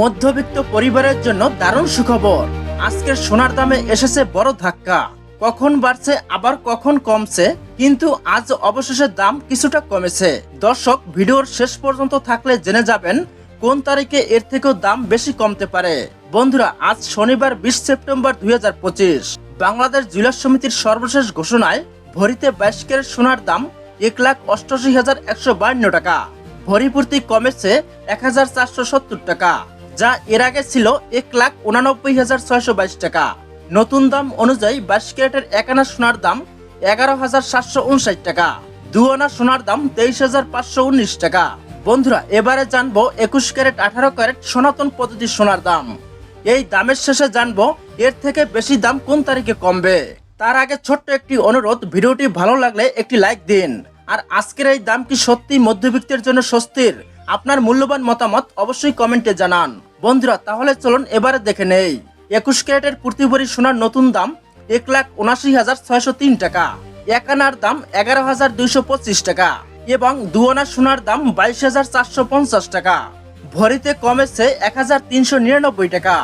মধ্যবিত্ত পরিবারের জন্য দারুণ সুখবর। আজকের সোনার দামে এসেছে বড় ধাক্কা। কখন বাড়ছে, আবার কখন কমছে, কিন্তু আজ অবশেষে দাম কিছুটা কমেছে। দর্শক, ভিডিওর শেষ পর্যন্ত থাকলে জেনে যাবেন কোন তারিখে এর থেকেও দাম বেশি কমতে পারে। বন্ধুরা, আজ শনিবার বিশ সেপ্টেম্বর দুই হাজার পঁচিশ। বাংলাদেশ জুয়েলার সমিতির সর্বশেষ ঘোষণায় ভরিতে বাইশ সোনার দাম এক লাখ অষ্টআশি হাজার একশো টাকা। ভরি প্রতি কমেছে এক হাজার চারশো সত্তর টাকা। যা এর আগে ছিল এক লাখ উনানব্বই হাজার ছয়শো বাইশ টাকা। নতুন দাম অনুযায়ী বাইশ ক্যারেটের এক আনা সোনার দাম এগারো হাজার সাতশো উনষাট টাকা। দু আনা সোনার দাম তেইশ হাজার পাঁচশো উনিশ টাকা। বন্ধুরা, এবারে জানব একুশ ক্যারেট, আঠারো ক্যারেট সনাতন পদ্ধতির সোনার দাম। এই দামের শেষে জানব এর থেকে বেশি দাম কোন তারিখে কমবে। তার আগে ছোট্ট একটি অনুরোধ, ভিডিওটি ভালো লাগলে একটি লাইক দিন। আর আজকের এই দাম কি সত্যি মধ্যবিত্তের জন্য স্বস্তির? আপনার মূল্যবান মতামত অবশ্যই কমেন্টে জানান। বন্ধুরা, তাহলে চলুন এবারে দেখে নেই। একুশ ক্যারেটের প্রতি ভরি সোনার নতুন দাম এক লাখ উনাশি হাজার ছয়শো তিন টাকা। এক আনার দাম এগারো হাজার দুইশো পঁচিশ টাকা এবং দু আনা সোনার দাম বাইশ হাজার চারশো পঞ্চাশ টাকা। ভরিতে কমেছে এক হাজার তিনশো নিরানব্বই টাকা,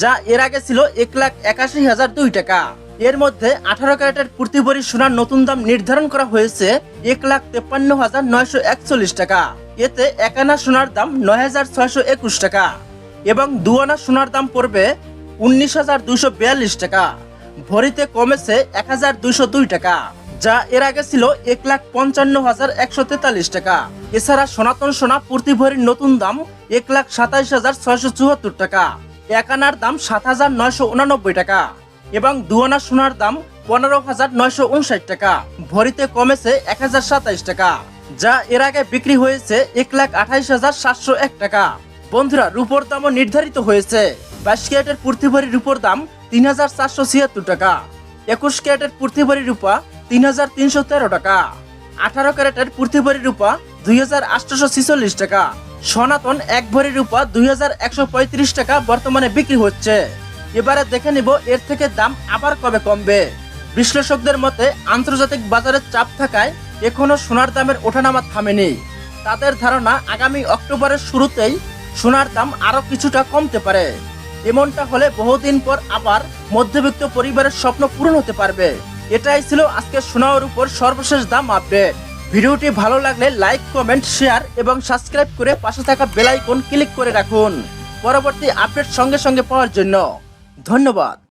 যা এর আগে ছিল এক লাখ একাশি হাজার দুই টাকা। এর মধ্যে আঠারো ক্যারেটের প্রতি ভরি সোনার নতুন দাম নির্ধারণ করা হয়েছে এক লাখ তেপ্পান্ন হাজার নয়শো একচল্লিশ টাকা। এতে এক আনা সোনার দাম নয় হাজার ছয়শো একুশ টাকা। এবং দু আনা সোনার দাম পড়বে উনিশ হাজার দুইশো বিয়াল্লিশ টাকা। ভরিতে কমেছে এক হাজার দুইশো দুই টাকা, যা এর আগে ছিল এক লাখ পঞ্চান্ন হাজার একশো তেতাল্লিশ টাকা। এছাড়া সনাতন সোনা প্রতি ভরির নতুন দাম এক লাখ সাতাইশ হাজার ছয়শো চুয়াত্তর টাকা এক আনার দাম সাত হাজার নয়শো উনানব্বই টাকা এবং দু আনা সোনার দাম পনেরো হাজার নয়শো উনষাট টাকা। ভরিতে কমেছে এক হাজার সাতাইশ টাকা, যা এর আগে বিক্রি হয়েছে এক লাখ আঠাইশ হাজার সাতশো এক টাকা। বন্ধুরা, রূপোর দামও নির্ধারিত হয়েছে। বাইশ ক্যারেটের প্রতি ভরি রূপোর দাম তিন হাজার চারশো ছিয়াত্তর টাকা। একুশ ক্যারেটের প্রতি ভরি রূপা তিন হাজার তিনশো তেরো টাকা। আঠারো ক্যারেটের প্রতি ভরি রূপা দুই হাজার আটশোশো ছিচল্লিশ টাকা। সনাতন এক ভরি রূপা দুই হাজার একশো পঁয়ত্রিশ টাকা বর্তমানে বিক্রি হচ্ছে। এবারে দেখে নিব এর থেকে দাম আবার কবে কমবে। বিশ্লেষকদের মতে, আন্তর্জাতিক বাজারের চাপ থাকায় এখনও সোনার দামের ওঠানামা থামেনি। তাদের ধারণা আগামী অক্টোবরের শুরুতেই সোনার দাম আরও কিছুটা কমতে পারে। এমনটা হলে বহুদিন পর আবার মধ্যবিত্ত পরিবারের স্বপ্ন পূরণ হতে পারবে। এটাই ছিল আজকে সোনার উপর সর্বশেষ দাম আপডেট। ভিডিওটি ভালো লাগলে লাইক, কমেন্ট, শেয়ার এবং সাবস্ক্রাইব করে পাশে থাকা বেলাইকন ক্লিক করে রাখুন। পরবর্তী আপডেট সঙ্গে সঙ্গে পাওয়ার জন্য ধন্যবাদ।